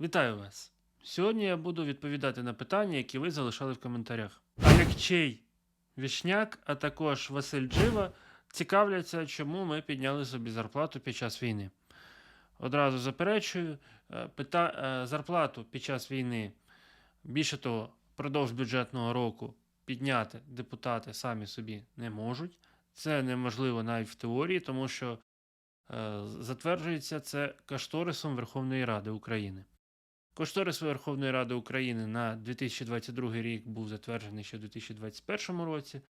Вітаю вас! Сьогодні я буду відповідати на питання, які ви залишали в коментарях. Алексій Вішняк, а також Василь Джива цікавляться, чому ми підняли собі зарплату під час війни. Одразу заперечую, е, пита... е, зарплату під час війни, більше того, впродовж бюджетного року підняти депутати самі собі не можуть. Це неможливо навіть в теорії, тому що е, затверджується це кошторисом Верховної Ради України. Кошторис Верховної Ради України на 2022 рік був затверджений ще в 2021 році.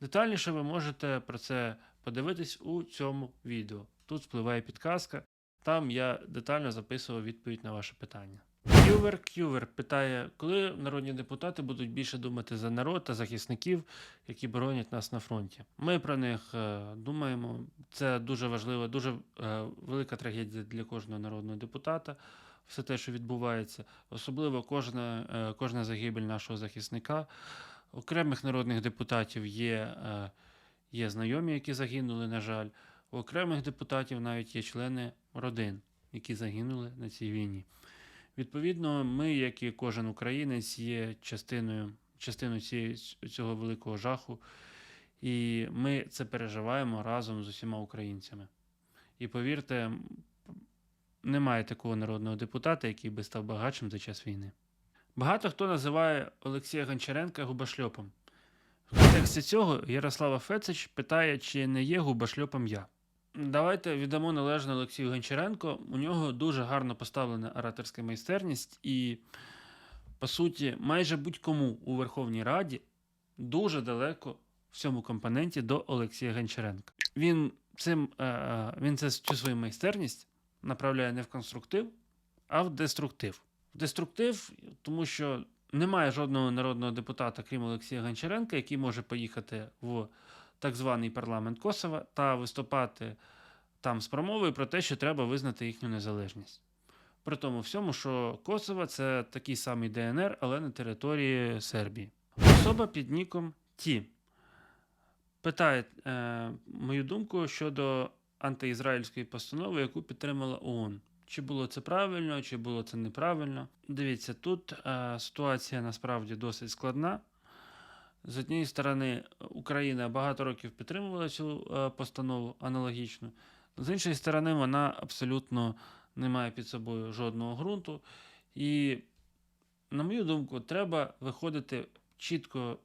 Детальніше ви можете про це подивитись у цьому відео. Тут впливає підказка. Там я детально записував відповідь на ваше питання. Кювер Кювер питає, коли народні депутати будуть більше думати за народ та захисників, які боронять нас на фронті. Ми про них е, думаємо. Це дуже важливо, дуже е, велика трагедія для кожного народного депутата. Все те, що відбувається, особливо кожна, е, кожна загибель нашого захисника. Окремих народних депутатів є, е, є знайомі, які загинули, на жаль. У окремих депутатів навіть є члени родин, які загинули на цій війні. Відповідно, ми, як і кожен українець, є частиною, частиною цієї, цього великого жаху, і ми це переживаємо разом з усіма українцями. І повірте, немає такого народного депутата, який би став багатшим за час війни. Багато хто називає Олексія Гончаренка губашльопом. В контексті цього Ярослава Фецич питає, чи не є губашльопом я. Давайте віддамо належне Олексію Гончаренко. У нього дуже гарно поставлена ораторська майстерність, і, по суті, майже будь-кому у Верховній Раді дуже далеко в цьому компоненті до Олексія Гончаренка. Він, цим, е, е, він це, цю свою майстерність направляє не в конструктив, а в деструктив. В деструктив, тому що немає жодного народного депутата, крім Олексія Гончаренка, який може поїхати в так званий парламент Косова та виступати там з промовою про те, що треба визнати їхню незалежність. При тому всьому, що Косово це такий самий ДНР, але на території Сербії. Особа під ніком Ті питає е, мою думку щодо антиізраїльської постанови, яку підтримала ООН. Чи було це правильно, чи було це неправильно? Дивіться, тут е, ситуація насправді досить складна. З однієї сторони, Україна багато років підтримувала цю е, постанову аналогічну, з іншої сторони, вона абсолютно не має під собою жодного ґрунту. І, на мою думку, треба виходити чітко,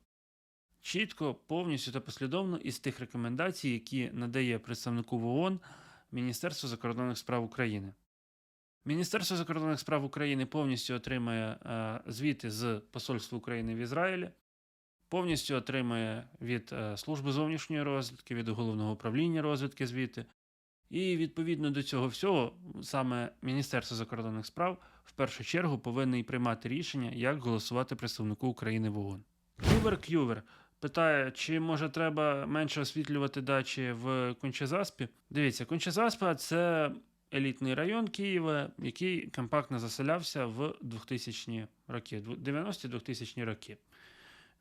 чітко, повністю та послідовно із тих рекомендацій, які надає представнику в ООН Міністерство закордонних справ України. Міністерство закордонних справ України повністю отримає е, звіти з Посольства України в Ізраїлі, повністю отримає від е, Служби зовнішньої розвідки, від головного управління розвідки звіти. І відповідно до цього всього, саме Міністерство закордонних справ в першу чергу повинно приймати рішення, як голосувати представнику України в ООН. Кювер Кювер питає, чи може треба менше освітлювати дачі в Кончезаспі. Дивіться, Кончезаспа це елітний район Києва, який компактно заселявся в 2000-ні роки, 90-2000 роки.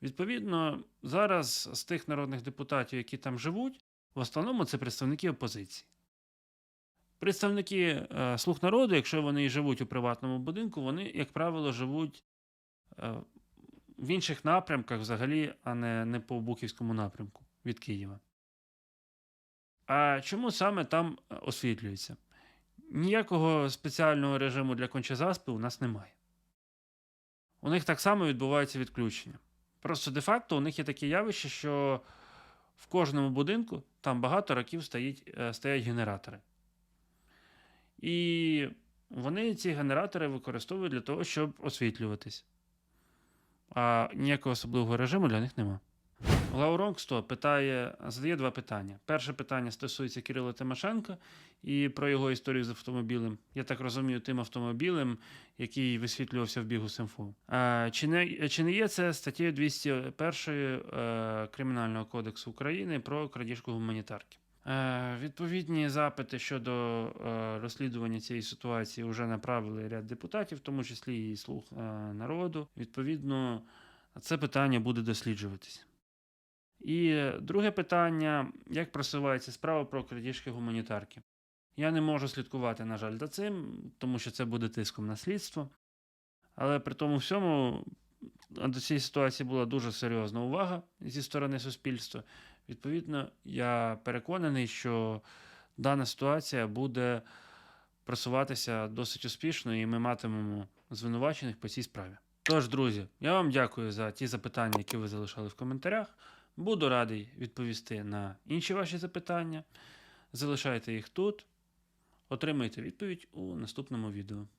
Відповідно, зараз з тих народних депутатів, які там живуть, в основному це представники опозиції. Представники е, слуг народу, якщо вони живуть у приватному будинку, вони, як правило, живуть е, в інших напрямках взагалі, а не, не по Бухівському напрямку від Києва. А чому саме там е, освітлюється? Ніякого спеціального режиму для кончезаспи у нас немає. У них так само відбувається відключення. Просто де-факто у них є таке явище, що в кожному будинку там багато років стоїть, е, стоять генератори. І вони ці генератори використовують для того, щоб освітлюватись. А ніякого особливого режиму для них нема. Лауронксто питає, задає два питання. Перше питання стосується Кирила Тимошенка і про його історію з автомобілем. Я так розумію, тим автомобілем, який висвітлювався в бігу Симфу. Чи, не, чи не є це статтею 201 е, Кримінального кодексу України про крадіжку гуманітарки? Е, відповідні запити щодо е, розслідування цієї ситуації вже направили ряд депутатів, в тому числі і слуг е, народу. Відповідно, це питання буде досліджуватись. І друге питання: як просувається справа про крадіжки гуманітарки? Я не можу слідкувати, на жаль, за цим, тому що це буде тиском на слідство. Але при тому всьому до цієї ситуації була дуже серйозна увага зі сторони суспільства. Відповідно, я переконаний, що дана ситуація буде просуватися досить успішно, і ми матимемо звинувачених по цій справі. Тож, друзі, я вам дякую за ті запитання, які ви залишали в коментарях. Буду радий відповісти на інші ваші запитання. Залишайте їх тут, отримайте відповідь у наступному відео.